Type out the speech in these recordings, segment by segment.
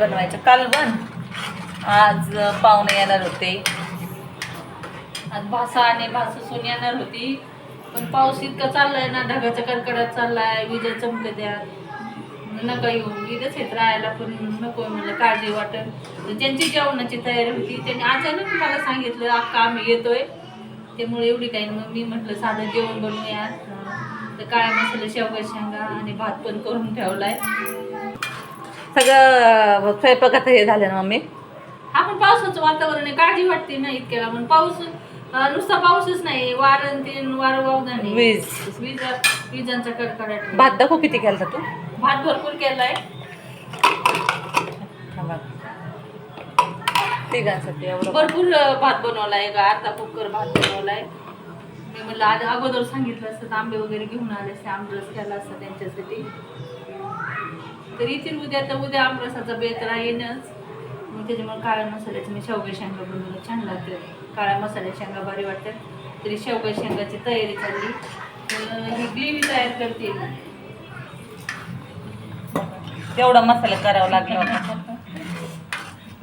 बनवायचं. कालवण आज पाहुणे येणार होते. आज भासा आणि भासून येणार होती. पण पाऊस इतका चाललाय ना ढगाचा कडकडात चाललाय विजा चमक द्या नका येऊ इथंच येत राहायला पण नको म्हणलं काळजी वाटत तर ज्यांची जेवणाची तयारी होती त्यांनी अचानक मला सांगितलं अक्का आम्ही येतोय. त्यामुळे एवढी काही मग मी म्हटलं साधं जेवण बनवूया तर काळ्या मसाला शेवगा शेंगा आणि भात पण करून ठेवलाय. सगळं स्वयंपाकात हे झालं ना मम्मी? हा पण पावसाचं वातावरण आहे काळजी वाटते ना इतक्याला पण पाऊस अं, नुसता पाऊसच नाही वारं तीन वारं वावदा नाही वीज. वीज विजांचा कडकडाट भात दाखव किती केला तू? भात भरपूर केलाय. थांबा. तिघांसाठी एवढं. भरपूर अं, भात बनवलाय का अर्धा कुकर भात बनवलाय. मी म्हणलं आधी अगोदर सांगितलं असतं तर आंबे वगैरे घेऊन आले असते आमरस केला असता त्यांच्यासाठी. तर येतील उद्या तर उद्या आमरसाचा बेत राहीनच मग त्याच्यामुळे काळ्या मसाल्याचे मी शेवगा शेंगा बनवलं. छान लागते. काळ्या मसाल्या शेंगा भारी वाटतात. तरी शेवगा शेंगाची तयारी चालली. तर ही ग्रेव्ही तयार करते. तेवढा मसाला करावा लागला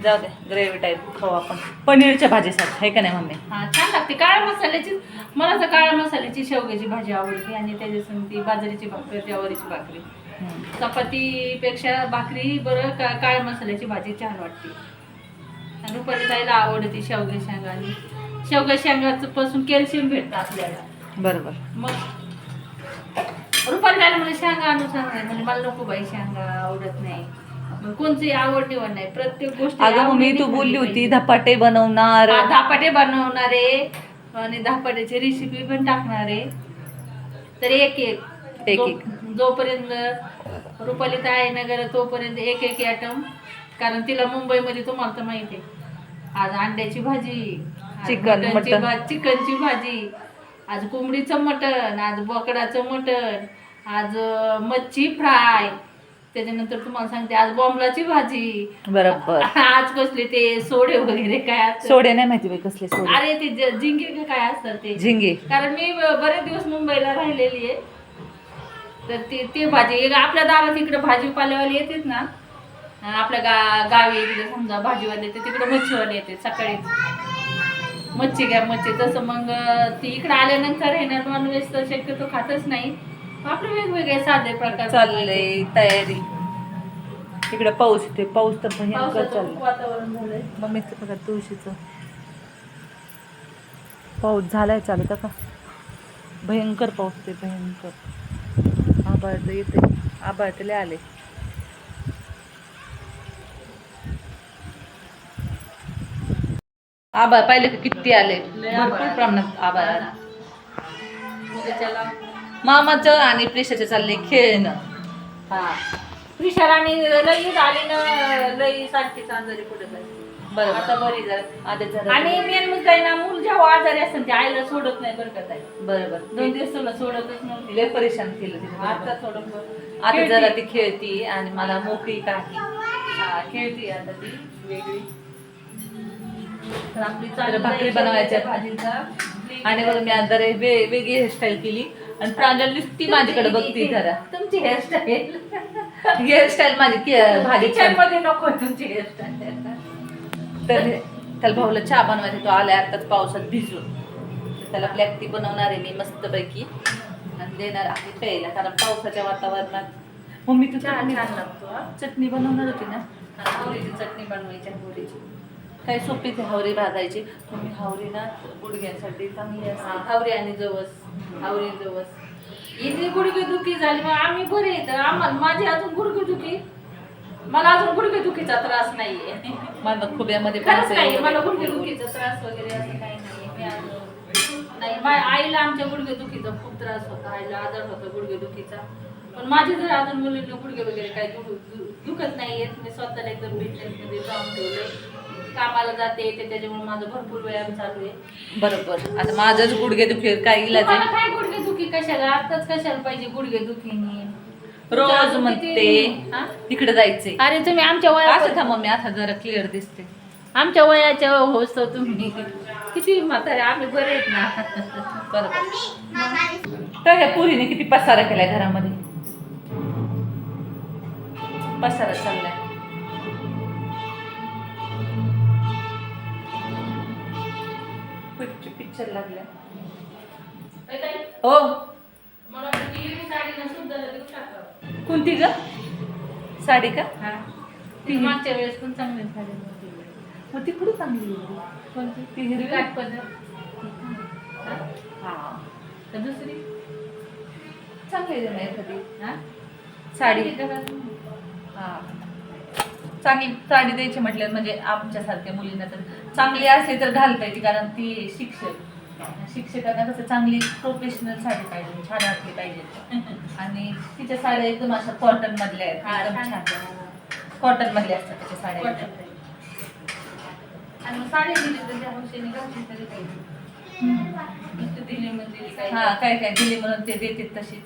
जाऊ दे ग्रेव्ही टाईप खाऊ आपण. पनीरच्या भाजीसाठी आहे का नाही मम्मी? हा छान लागते. काळ्या मसाल्याची मला तर काळ्या मसाल्याची शेवग्याची भाजी आवडते आणि त्याच्यासंग ती बाजरीची भाकरी ज्वारीची भाकरी. चपातीपेक्षा भाकरी बरं का काळ्या मसाल्याची भाजी छान वाटते. रुपाली ताईला आवडते शेवग्या शेंगा आणि शेवग्या शेंगाचं पासून कॅल्शियम भेटतं आपल्याला. बरोबर. मग रुपाली ताईला म्हणजे शेंगा आणून सांगाय म्हणजे मला नको बाई शेंगा आवडत नाही. कोणती आवड निवड नाही प्रत्येक गोष्ट अगं मम्मी तू बोलली होती धपाटे बनवणार. धापाटे बनवणारे आणि धापाट्याची रेसिपी पण टाकणारे. तर एक एक. एक. जोपर्यंत रुपाली ताई नगर तोपर्यंत एक एक ॲटम कारण तिला मुंबईमध्ये तुम्हाला तर माहिती आहे. आज अंड्याची भाजी चिकन, चिकनची भाजी आज कोंबडीचं मटण आज बोकडाचं मटण आज मच्छी फ्राय. त्याच्यानंतर तुम्हाला सांगते आज बॉम्बलाची भाजी. बरोबर. आज कसले ते सोडे वगैरे काय सोडे नाही माहिती बाई कसले सोडे. अरे ते का काय असतात ते? झिंगे. कारण मी बरेच दिवस मुंबईला राहिलेली आहे. तर ते ते भाजी एक आपल्या दारात इकडे भाजीपालेवाले येतात ना आपल्या गा गावी तिकडे समजा भाजीवाले येते तिकडे मच्छीवाले येते सकाळी. मच्छी घ्या मच्छी. तसं मग ती इकडे आल्यानंतर आहे ना नॉनव्हेज तर शक्यतो खातच नाही. आपले वेगवेगळे साधे प्रकार चाललंय तयारी. इकडे पाऊस येते पाऊस तर भयंकर वातावरण झालंय. मम्मीचं बघा तुळशीचं. पाऊस झालाय चालू का भयंकर पाऊस ते भयंकर. तर येते लय आले. आबाळ पाहिले का किती आले? आभाळ भरपूर आले. प्रमाणात आबाळ आले. मामाचं आणि प्रेशाचं चाललंय खेळणं. हा. प्रिशर आणि लई झाली ना लई सारखी चांदरी पुढे बरोबर. आता बरी जरा जरा आणि मेन मुद्दा आहे ना मूल जेव्हा आजारी असतं ते आईला सोडत नाही बरं का ताई. बरोबर. दोन दिवस तुला सोडतच नव्हती. लय परेशान केलं तिने आता बरोबर. बरं. आता. जरा ती खेळती आणि मला मोकळी काही हा, खेळती आता ती वेगळी. तर आपली तर चालू भाकरी आहे. बनवायच्या. भाजीचा आणि मग मी आता रे- वे- वेगळी हेअरस्टाईल केली. आणि प्रांजल ती माझ्याकडे बघती जरा. तुमची हेअरस्टाईल हेअरस्टाईल माझी की- भाजी छान. मध्ये नको तुमची हेअरस्टाईल तर त्याला भाऊला चहा बनवायचा तो आलाय आताच पावसात भिजून. तर त्याला ब्लॅक टी बनवणार आहे मी मस्तपैकी. आणि देणार आहे प्यायला कारण पावसाच्या वातावरणात मम्मी तू चटणी छान लागतो. चटणी बनवणार होती ना? हावरीची चटणी बनवायची हावरीची. काय सोपी ती हावरी भाजायची. मम्मी हावरी ना गुडघ्यासाठी चांगली असते. हावरी आणि जवस. हावरी जवस. इथे गुडघे दुखी झाली मग आम्ही बरे आहेत आम्हाला माझी अजून गुडघे दुखी मला अजून गुडघे दुखीचा त्रास नाहीये. मला खुब्यामध्ये खरंच नाही ते- मला गुडघे दुखीचा त्रास वगैरे असं काही नाहीये. नाही माझ्या आईला आमच्या गुडघे दुखीचा खूप त्रास होता. आईला आजार होता गुडघे दुखीचा. पण माझे जर अजून मुलींना गुडघे वगैरे काही दुखत नाहीयेत मी स्वतःला एकदम फिटनेसमध्ये जाऊन ठेवलंय. कामाला जाते येते त्याच्यामुळे माझं भरपूर व्यायाम चालू आहे. बरोबर. आता माझंच गुडघे दुखे काय इलाज आहे? काय गुडघे दुखी? कशाला? आताच कशाला पाहिजे गुडघे दुखीनी? रोज म्हणते तिकडे जायचे अरे तुम्ही आमच्या वयात थांबा मी आता जरा क्लिअर दिसते. आमच्या वयाच्या होस तुम्ही. किती म्हातारे आम्ही बरे आहेत ना. बरोबर. तर ह्या पुरीने किती पसारा केलाय घरामध्ये? पसारा चाललाय. पिक्चर लागल्या. हो. कोणती ग साडी का हा. ती मागच्या वेळेस पण चांगली साडी. मग ती कुठे चांगली आहे? कोणती ती हिरवी पदर हा? दुसरी चांगली आहे ना एखादी हा? साडी? हा चांगली साडी द्यायची म्हटलं म्हणजे आमच्यासारख्या मुलींना तर चांगली असली तर घालता येते कारण ती शिक्षक शिक्षकांना कसं चांगली प्रोफेशनल साडी पाहिजे छान वाटली पाहिजे. आणि तिच्या साड्या एकदम अशा कॉटन मधल्या आहेत कॉटन मधल्या असतात त्याच्या साड्या. आणि मग साडी दिली तर त्या हौशेने घातली तरी काही नुसतं दिली म्हणजे दिली काही हा काय काय दिली म्हणून ते देते तशीच.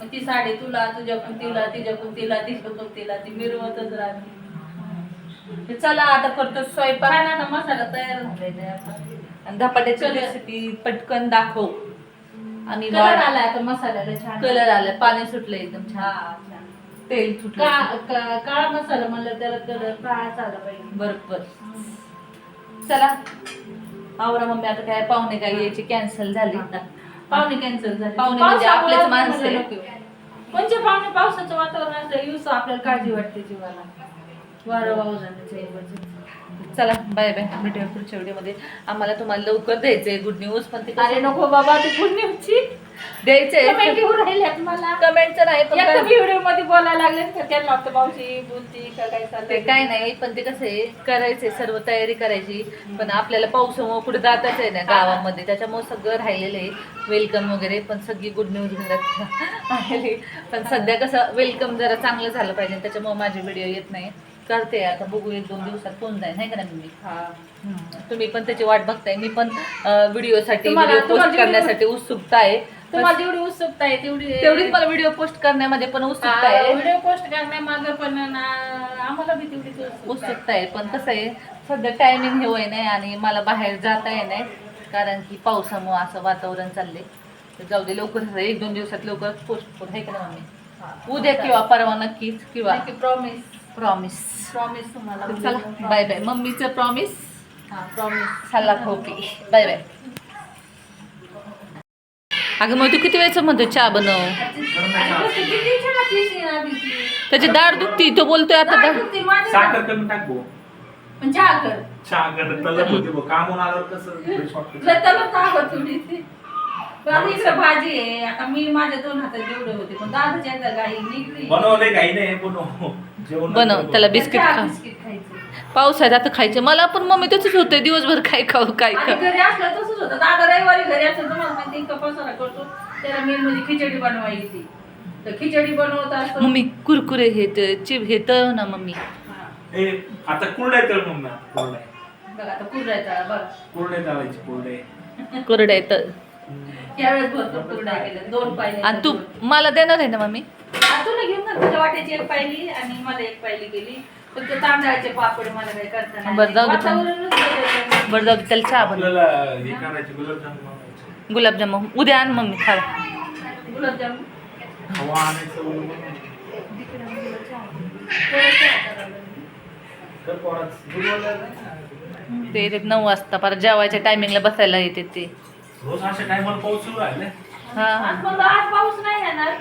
मग ती साडी तुला तुझ्याकडून तिला तिच्याकडून तिला तिच्याकडून तिला ती मिरवतच राहते. चला आता करतो स्वयंपाक. मसाला तयार आपला. आणि धपाट्याची Colour. रेसिपी पटकन दाखव. आणि कलर आलाय आता मसाल्याला छान. कलर आलाय पाणी सुटलं एकदम हा छान. छान तेल सुटलं का- का- काळा मसाला म्हणलं त्याला कलर काळाच आला पाहिजे. बरोबर. चला. आवरा मम्मी आता काय पाहुणे काय यायची? कॅन्सल झाली. पाहुणे कॅन्सल झाले. पाहुणे म्हणजे पावसामुळे आपलेच माणसं. नको. कोणचे पाहुणे? पावसाचं वातावरण असलं युस आपल्याला काळजी वाटते जीवाला. वारं वाहू जाण्याच्या ऐवजी. चला बाय बाय भेटूया पुढच्या व्हिडिओमध्ये आम्हाला तुम्हाला लवकर द्यायचंय गुड न्यूज पण ते अरे नको बाबा ती पुण्यची द्यायचंय. कमेंट येऊन राहिल्यात मला. कमेंटचं नाही पण एकदा काय- व्हिडिओमध्ये बोलायला लागले तर त्यांना वाटतं मावशी बोलती का काय ते चाललंय काय नाही पण ते कसं आहे करायचंय सर्व तयारी करायची. पण आपल्याला पावसामुळे कुठे जाताच आहे ना गावामध्ये. त्याच्यामुळे सगळं राहिलेलं आहे वेलकम वगैरे. पण सगळी गुड न्यूज घरात आलेली. पण सध्या कसं वेलकम जरा चांगलं झालं पाहिजे त्याच्यामुळे माझे व्हिडिओ येत नाही. करते आता बघू एक दोन दिवसात कोण जाईल नाही का मी हा. तुम्ही पण त्याची वाट बघताय मी पण व्हिडिओसाठी व्हिडिओ पोस्ट करण्यासाठी उत्सुकता आहे. तुम्हाला जेवढी उत्सुकता आहे तेवढी तेवढीच मला व्हिडिओ पोस्ट करण्यामध्ये पण उत्सुकता आहे. व्हिडिओ पोस्ट करण्यामागं पण आम्हाला बी तेवढीच उत्सुकता आहे. पण कसं आहे सध्या टायमिंग हे होय नाही आणि मला बाहेर जाता येत नाही. कारण की पावसामुळे असं वातावरण चाललंय. तर जाऊ दे लवकर एक दोन दिवसात लवकर पोस्ट करू. आहे का ना मम्मी? उद्या किंवा परवा नक्कीच किंवा प्रॉमिस प्रॉमिस प्रॉमिस तुम्हाला. चला बाय बाय मम्मीचं प्रॉमिस हा प्रॉमिस चला खोपी बाय बाय अगं मग तू किती वेळचं म्हणतो चहा बनव. त्याची दाढ दुखती तो बोलतोय आता दाढ साखर कमी टाक चहा कर. तलप होते कामून आल्यावर कसं? भाजी आहे. आता मी माझ्या दोन हातात जेवढे होते पण दादाच्या गाई निघली. बनवलंय काही नाही बनव. बनव, त्याला. बिस्किट खा. पावसाळ्यात आता खायचे. मला पण मम्मी तसंच होतंय दिवसभर काय खाऊ काय खाऊ. घरी असलं तसंच होतं. दादा रविवारी घरी असलं तर मला माहिती इतका पसारा करतो. त्याला मेन म्हणजे खिचडी बनवायची येते तर खिचडी बनवत असतो. मम्मी कुरकुरे हे त- चिप हे तर ना मम्मी. हा. ए आता कुरडे तळ ना कुरडे बघा आता कुरडायचा बघा. कुरडे तळायचे कुरडे कोरडे यावेळेस भरपूर कुरड्या केल्या. दोन पाहिजे आणि तू मला देणार आहे ना मम्मी? तुला घेऊन जा तुझ्या वाट्याची एक पाहिली आणि मला एक पाहिली गेली. फक्त तांदळाचे पापड मला काही करता नाही बरं, जाऊ दे. बरं जाऊ दे, त्याला चहा बनव. आपल्याला हे करायचे गुलाबजामुन बनवायचे. गुलाबजामुन. उद्या आण मम्मी खा गुलाबजामुन? हवा आणायचं वगैरे बनवायचं. कर पोराचं. दूध वगैरे नाही ना. ते येतात नऊ वाजता. परत जेवायच्या टायमिंगला बसायला येते ते. रोज अशा टायमाला पाऊस सुरू आहे ना? हा. आज म्हणलं आज पाऊस नाही येणार.